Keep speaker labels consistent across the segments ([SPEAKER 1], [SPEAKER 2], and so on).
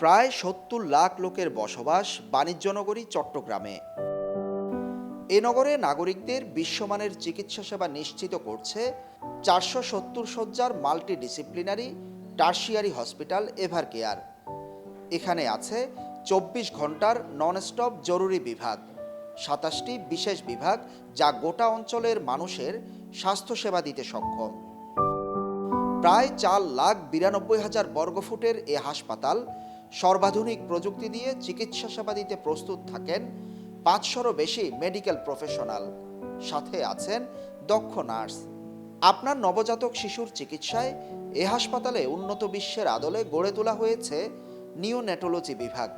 [SPEAKER 1] প্রায় সত্তর লাখ লোকের বসবাস বাণিজ্য নগরী চট্টগ্রামে। এ নগরে নাগরিকদের বিশ্বমানের চিকিৎসা সেবা নিশ্চিত করছে চারশো সত্তর শয্যার multidisciplinary tertiary hospital ever care. এখানে আছে চব্বিশ ঘণ্টার ননস্টপ জরুরি বিভাগ, সাতাশটি বিশেষ বিভাগ যা গোটা অঞ্চলের মানুষের স্বাস্থ্যসেবা দিতে সক্ষম। প্রায় চার লাখ বিরানব্বই হাজার বর্গফুটের এ হাসপাতাল সর্বাধুনিক প্রযুক্তি দিয়ে চিকিৎসা সেবা দিতে প্রস্তুত থাকেন পাঁচশোরও বেশি মেডিকেল প্রফেশনাল। সাথে আছেন দক্ষ নার্স। আপনার নবজাতক শিশুর চিকিৎসায় এ হাসপাতালে উন্নত বিশ্বের আদলে গড়ে তোলা হয়েছে নিওনেটোলজি বিভাগ।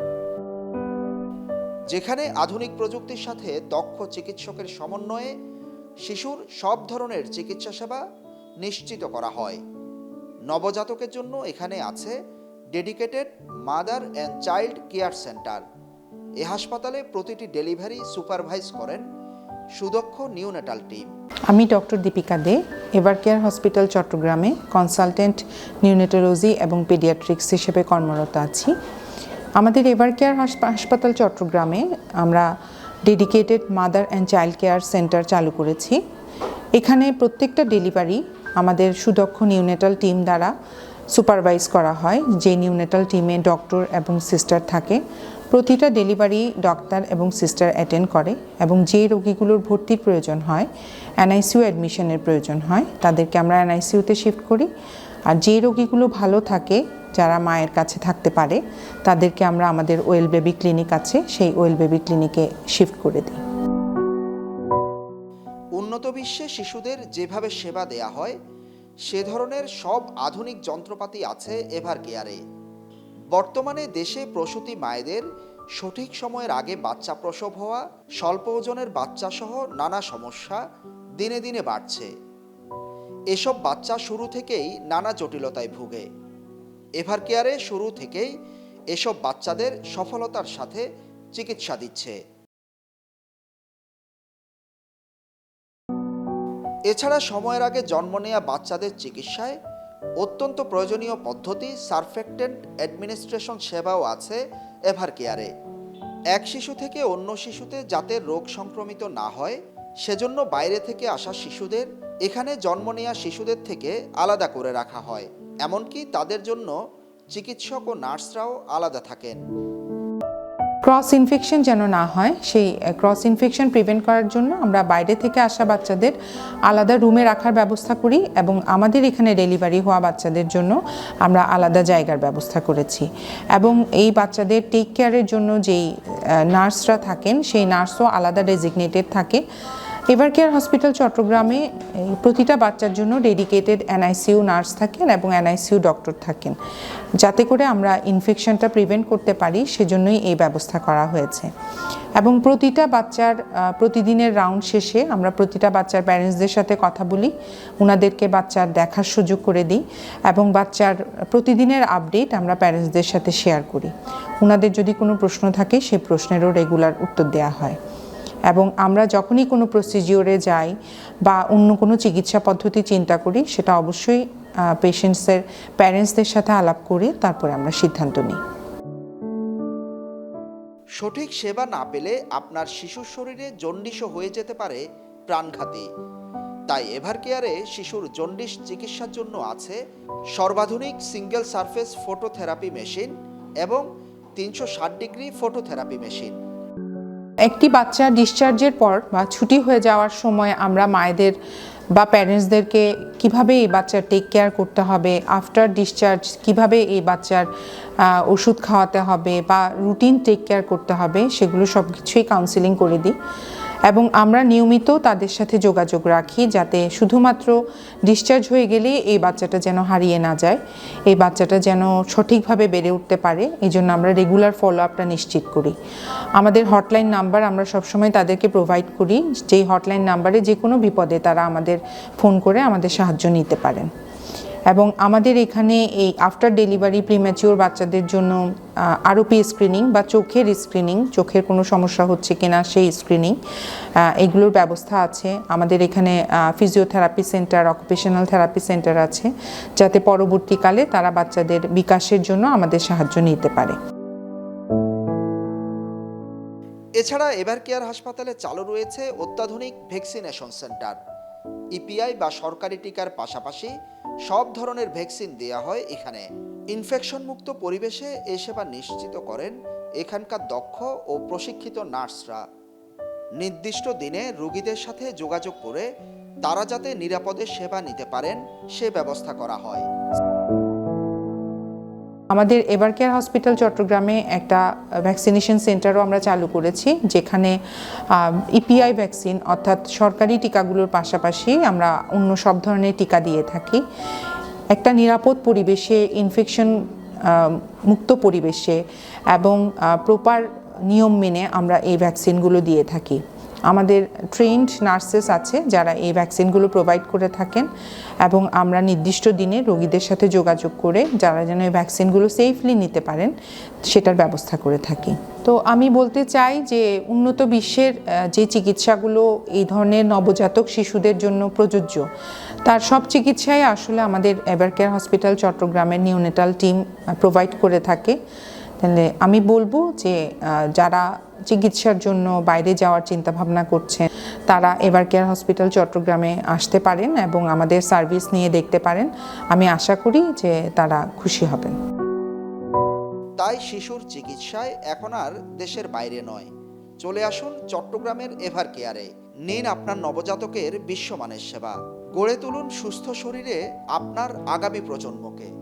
[SPEAKER 1] যেখানে আধুনিক প্রযুক্তির সাথে দক্ষ চিকিৎসকের সমন্বয়ে শিশুর সব ধরনের চিকিৎসা সেবা নিশ্চিত করা হয়। নবজাতকের জন্য এখানে আছে dedicated mother and child care centre এ হাসপাতালে প্রতিটি ডেলিভারি সুপারভাইজ করেন সুদক্ষ নিউনেটাল টিম
[SPEAKER 2] আমি doctor Dipika De ever care hospital চট্টগ্রামে কনসালটেন্ট নিউনেটোলজি এবং পেডিয়াট্রিক্স হিসেবে কর্মরত আছি। আমাদের এভার কেয়ার হাসপাতাল চট্টগ্রামে আমরা dedicated mother and child care centre চালু করেছি। এখানে প্রত্যেকটা ডেলিভারি আমাদের সুদক্ষ নিউনেটাল টিম দ্বারা সুপারভাইজ করা হয়, যে নিউনেটাল টিমে ডক্টর এবং সিস্টার থাকে। প্রতিটা ডেলিভারি ডাক্তার এবং সিস্টার অ্যাটেন্ড করে এবং যে রোগীগুলোর ভর্তির প্রয়োজন হয় এনআইসিউ অ্যাডমিশনের প্রয়োজন হয়, তাদেরকে আমরা এনআইসিউতে শিফট করি। আর যে রোগীগুলো ভালো থাকে, যারা মায়ের কাছে থাকতে পারে, তাদেরকে আমরা আমাদের ওয়েল বেবি ক্লিনিক আছে, সেই ওয়েল বেবি ক্লিনিকে শিফট করে দিই।
[SPEAKER 1] উন্নত বিশ্বে শিশুদের যেভাবে সেবা দেয়া হয়, সে ধরনের সব আধুনিক যন্ত্রপাতি আছে এভার কেয়ারে বর্তমানে দেশে প্রসূতি মায়েদের সঠিক সময়ের আগে বাচ্চা প্রসব হওয়া, স্বল্প ওজনের বাচ্চা সহ নানা সমস্যা দিনে দিনে বাড়ছে। এসব বাচ্চা শুরু থেকেই নানা জটিলতায় ভুগে। এভার কেয়ারে শুরু থেকেই এসব বাচ্চাদের সফলতার সাথে চিকিৎসা দিচ্ছে। এছাড়া সময়ের আগে জন্ম নেয়া বাচ্চাদের চিকিৎসায় অত্যন্ত প্রয়োজনীয় পদ্ধতি, সারফেক্টেন্ট অ্যাডমিনিস্ট্রেশন সেবাও আছে এভার কেয়ারে। এক শিশু থেকে অন্য শিশুতে যাতে রোগ সংক্রমিত না হয়, সেজন্য বাইরে থেকে আসা শিশুদের, এখানে জন্ম নেয়া শিশুদের থেকে আলাদা করে রাখা হয়। এমনকি তাদের জন্য চিকিৎসক ও নার্সরাও আলাদা থাকেন।
[SPEAKER 2] ক্রস ইনফেকশন যেন না হয়, সেই ক্রস ইনফেকশন প্রিভেন্ট করার জন্য আমরা বাইরে থেকে আসা বাচ্চাদের আলাদা রুমে রাখার ব্যবস্থা করি এবং আমাদের এখানে ডেলিভারি হওয়া বাচ্চাদের জন্য আমরা আলাদা জায়গার ব্যবস্থা করেছি। এবং এই বাচ্চাদের টেক কেয়ারের জন্য যেই নার্সরা থাকেন, সেই নার্সও আলাদা ডেজিগনেটেড থাকে। এভার কেয়ার হসপিটাল চট্টগ্রামে প্রতিটা বাচ্চার জন্য ডেডিকেটেড এনআইসিইউ নার্স থাকেন এবং এনআইসিইউ ডক্টর থাকেন। যাতে করে আমরা ইনফেকশনটা প্রিভেন্ট করতে পারি, সেজন্যই এই ব্যবস্থা করা হয়েছে। এবং প্রতিটা বাচ্চার প্রতিদিনের রাউন্ড শেষে আমরা প্রতিটা বাচ্চার প্যারেন্টসদের সাথে কথা বলি ওনাদেরকে বাচ্চার দেখার সুযোগ করে দিই এবং বাচ্চার প্রতিদিনের আপডেট আমরা প্যারেন্টসদের সাথে শেয়ার করি। ওনাদের যদি কোনো প্রশ্ন থাকে সেই প্রশ্নেরও রেগুলার উত্তর দেওয়া হয়। এবং আমরা যখনই কোনো প্রসিজিওরে যাই বা অন্য কোনো চিকিৎসা পদ্ধতি চিন্তা করি, সেটা অবশ্যই পেশেন্টসের প্যারেন্টসদের সাথে আলাপ করে তারপরে আমরা সিদ্ধান্ত নিই।
[SPEAKER 1] সঠিক সেবা না পেলে আপনার শিশুর শরীরে জন্ডিসও হয়ে যেতে পারে প্রাণঘাতী। তাই এভার কেয়ারে শিশুর জন্ডিস চিকিৎসার জন্য আছে সর্বাধুনিক সিঙ্গেল সারফেস ফটোথেরাপি মেশিন এবং তিনশো ষাট ডিগ্রি ফটোথেরাপি মেশিন
[SPEAKER 2] একটি বাচ্চা ডিসচার্জের পর বা ছুটি হয়ে যাওয়ার সময় আমরা মায়েদের বা প্যারেন্টসদেরকে কীভাবে এই বাচ্চার টেক কেয়ার করতে হবে আফটার ডিসচার্জ কীভাবে এই বাচ্চার ওষুধ খাওয়াতে হবে বা রুটিন টেক কেয়ার করতে হবে, সেগুলো সব কিছুই কাউন্সিলিং করে দিই। এবং আমরা নিয়মিত তাদের সাথে যোগাযোগ রাখি যাতে শুধুমাত্র ডিসচার্জ হয়ে গেলে এই বাচ্চাটা যেন হারিয়ে না যায়, এই বাচ্চাটা যেন সঠিকভাবে বেড়ে উঠতে পারে, এই জন্য আমরা রেগুলার ফলো আপটা নিশ্চিত করি। আমাদের হটলাইন নাম্বার আমরা সবসময় তাদেরকে প্রোভাইড করি, যেই হটলাইন নাম্বারে যে কোনো বিপদে তারা আমাদের ফোন করে আমাদের সাহায্য নিতে পারেন। এবং আমাদের এখানে এই আফটার ডেলিভারি প্রিম্যাচিওর বাচ্চাদের জন্য আরোপি স্ক্রিনিং বা চোখের স্ক্রিনিং চোখের কোনো সমস্যা হচ্ছে কিনা সেই স্ক্রিনিং এগুলোর ব্যবস্থা আছে। আমাদের এখানে physiotherapy centre occupational therapy centre আছে, যাতে পরবর্তীকালে তারা বাচ্চাদের বিকাশের জন্য আমাদের সাহায্য নিতে পারে।
[SPEAKER 1] এছাড়া এবার কেয়ার হাসপাতালে চালু রয়েছে অত্যাধুনিক ভ্যাকসিনেশন সেন্টার ইপিআই বা সরকারি টিকার পাশাপাশি সব ধরনের ভ্যাকসিন দেওয়া হয় এখানে। ইনফেকশন মুক্ত পরিবেশে এ সেবা নিশ্চিত করেন এখানকার দক্ষ ও প্রশিক্ষিত নার্সরা। নির্দিষ্ট দিনে রোগীদের সাথে যোগাযোগ করে তারা যাতে নিরাপদে সেবা নিতে পারেন সে ব্যবস্থা করা হয়।
[SPEAKER 2] আমাদের এবার কেয়ার হসপিটাল চট্টগ্রামে একটা ভ্যাকসিনেশন সেন্টারও আমরা চালু করেছি, যেখানে ইপিআই ভ্যাকসিন অর্থাৎ সরকারি টিকাগুলোর পাশাপাশি আমরা অন্য সব ধরনের টিকা দিয়ে থাকি। একটা নিরাপদ পরিবেশে ইনফেকশন মুক্ত পরিবেশে এবং প্রপার নিয়ম মেনে আমরা এই ভ্যাকসিনগুলো দিয়ে থাকি। আমাদের ট্রেন্ড নার্সেস আছে যারা এই ভ্যাকসিনগুলো প্রোভাইড করে থাকেন এবং আমরা নির্দিষ্ট দিনে রোগীদের সাথে যোগাযোগ করে যারা যেন এই ভ্যাকসিনগুলো সেফলি নিতে পারেন, সেটার ব্যবস্থা করে থাকি। তো আমি বলতে চাই যে উন্নত বিশ্বের যে চিকিৎসাগুলো এই ধরনের নবজাতক শিশুদের জন্য প্রযোজ্য, তার সব চিকিৎসাই আসলে আমাদের এভার কেয়ার হসপিটাল চট্টগ্রামের নিউনেটাল টিম প্রোভাইড করে থাকে। তাহলে আমি বলব যে যারা চিকিৎসার জন্য বাইরে যাওয়ার চিন্তা ভাবনা করছেন, তারা এভার কেয়ার হসপিটাল চট্টগ্রামে আসতে পারেন এবং আমাদের সার্ভিস নিয়ে দেখতে পারেন। আমি আশা করি যে তারা খুশি হবেন।
[SPEAKER 1] তাই শিশুর চিকিৎসায় এখন আর দেশের বাইরে নয়। চলে আসুন চট্টগ্রামের এভার কেয়ারে। নিন আপনার নবজাতকের বিশ্বমানের সেবা। গড়ে তুলুন সুস্থ শরীরে আপনার আগামী প্রজন্মকে।